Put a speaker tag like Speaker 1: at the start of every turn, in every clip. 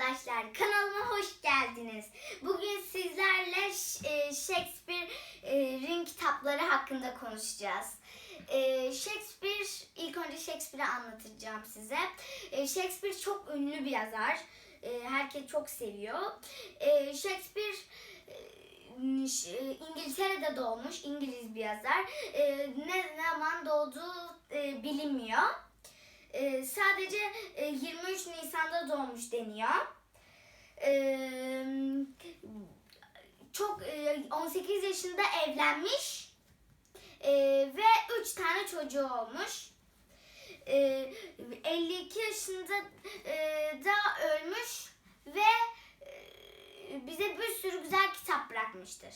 Speaker 1: arkadaşlar kanalıma hoş geldiniz. Bugün sizlerle e, Shakespeare'in kitapları hakkında konuşacağız. E, Shakespeare, ilk önce Shakespeare'i anlatacağım size. E, Shakespeare çok ünlü bir yazar. E, Herkes çok seviyor. E, Shakespeare e, e, İngiltere'de doğmuş, İngiliz bir yazar. E, Ne zaman doğduğu e, bilinmiyor. Ee, sadece e, 23 Nisan'da doğmuş deniyor. Ee, çok e, 18 yaşında evlenmiş Ee, ve 3 tane çocuğu olmuş. Ee, 52 yaşında e, da ölmüş ve e, bize bir sürü güzel kitap bırakmıştır.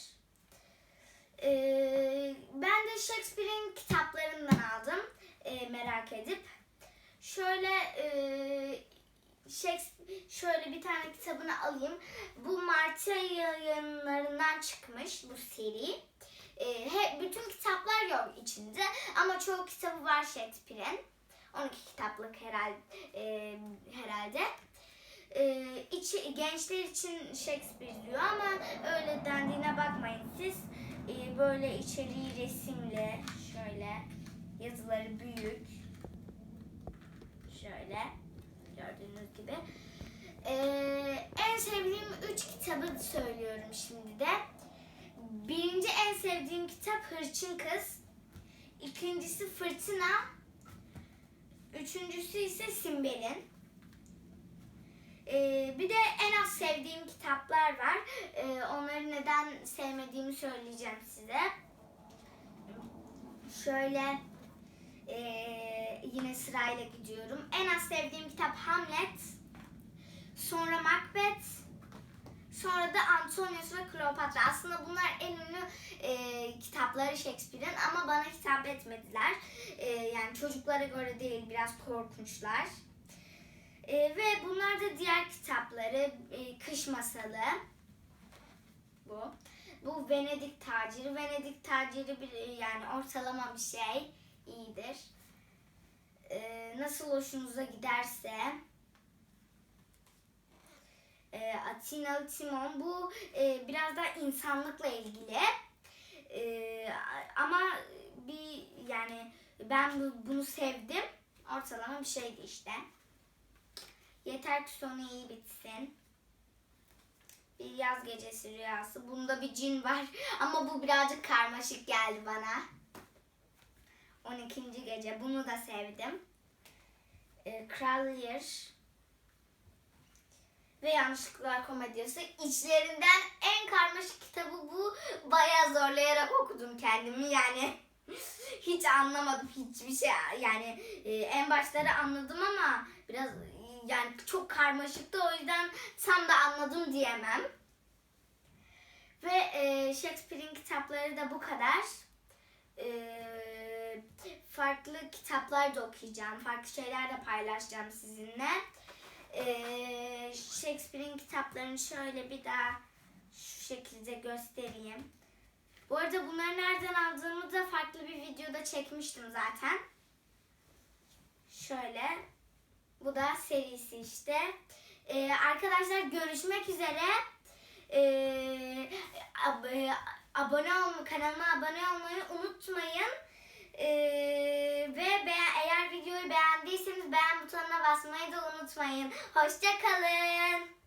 Speaker 1: Ee, ben de Shakespeare'in kitaplarından aldım e, merak edip. Şöyle e, Shakespeare, şöyle bir tane kitabını alayım. Bu Martı yayınlarından çıkmış bu seri. E, he, bütün kitaplar yok içinde ama çoğu kitabı var Shakespeare'in. 12 kitaplık herhalde. E, herhalde. E, içi, gençler için Shakespeare diyor ama öyle dendiğine bakmayın siz. E, böyle içeriği resimli, şöyle yazıları büyük. Şöyle gördüğünüz gibi. Ee, en sevdiğim üç kitabı söylüyorum şimdi de. Birinci en sevdiğim kitap Hırçın Kız. İkincisi Fırtına. Üçüncüsü ise Simbel'in. Ee, bir de en az sevdiğim kitaplar var. Ee, onları neden sevmediğimi söyleyeceğim size. Şöyle ee, yine sırayla gidiyorum. En az sevdiğim kitap Hamlet. Sonra Macbeth. Sonra da Antonius ve Kleopatra. Aslında bunlar en ünlü e, kitapları Shakespeare'in ama bana hitap etmediler. E, yani çocuklara göre değil biraz korkunçlar. E, ve bunlar da diğer kitapları. E, Kış Masalı. Bu. Bu Venedik taciri. Venedik taciri bir yani ortalama bir şey. iyidir. Ee, nasıl hoşunuza giderse. Ee, Atinalı Timon bu e, biraz da insanlıkla ilgili. Ee, ama bir yani ben bu- bunu sevdim. Ortalama bir şeydi işte. Yeter ki sonu iyi bitsin. Bir yaz gecesi rüyası. Bunda bir cin var ama bu birazcık karmaşık geldi bana. 12. gece. Bunu da sevdim. Ee, Kral Lear ve Yanlışlıklar Komedyası. İçlerinden en karmaşık kitabı bu. Bayağı zorlayarak okudum kendimi. Yani hiç anlamadım hiçbir şey. Yani e, en başları anladım ama biraz e, yani çok karmaşıktı. O yüzden tam da anladım diyemem. Ve e, Shakespeare'in kitapları da bu kadar. E, farklı kitaplar da okuyacağım. Farklı şeyler de paylaşacağım sizinle. E, Shakespeare'in kitaplarını şöyle bir daha şu şekilde göstereyim. Bu arada bunları nereden aldığımı da farklı bir videoda çekmiştim zaten. Şöyle. Bu da serisi işte. Ee, arkadaşlar görüşmek üzere. Ee, ab- abone olma kanalıma abone olmayı unutmayın. basmayı da unutmayın. Hoşçakalın.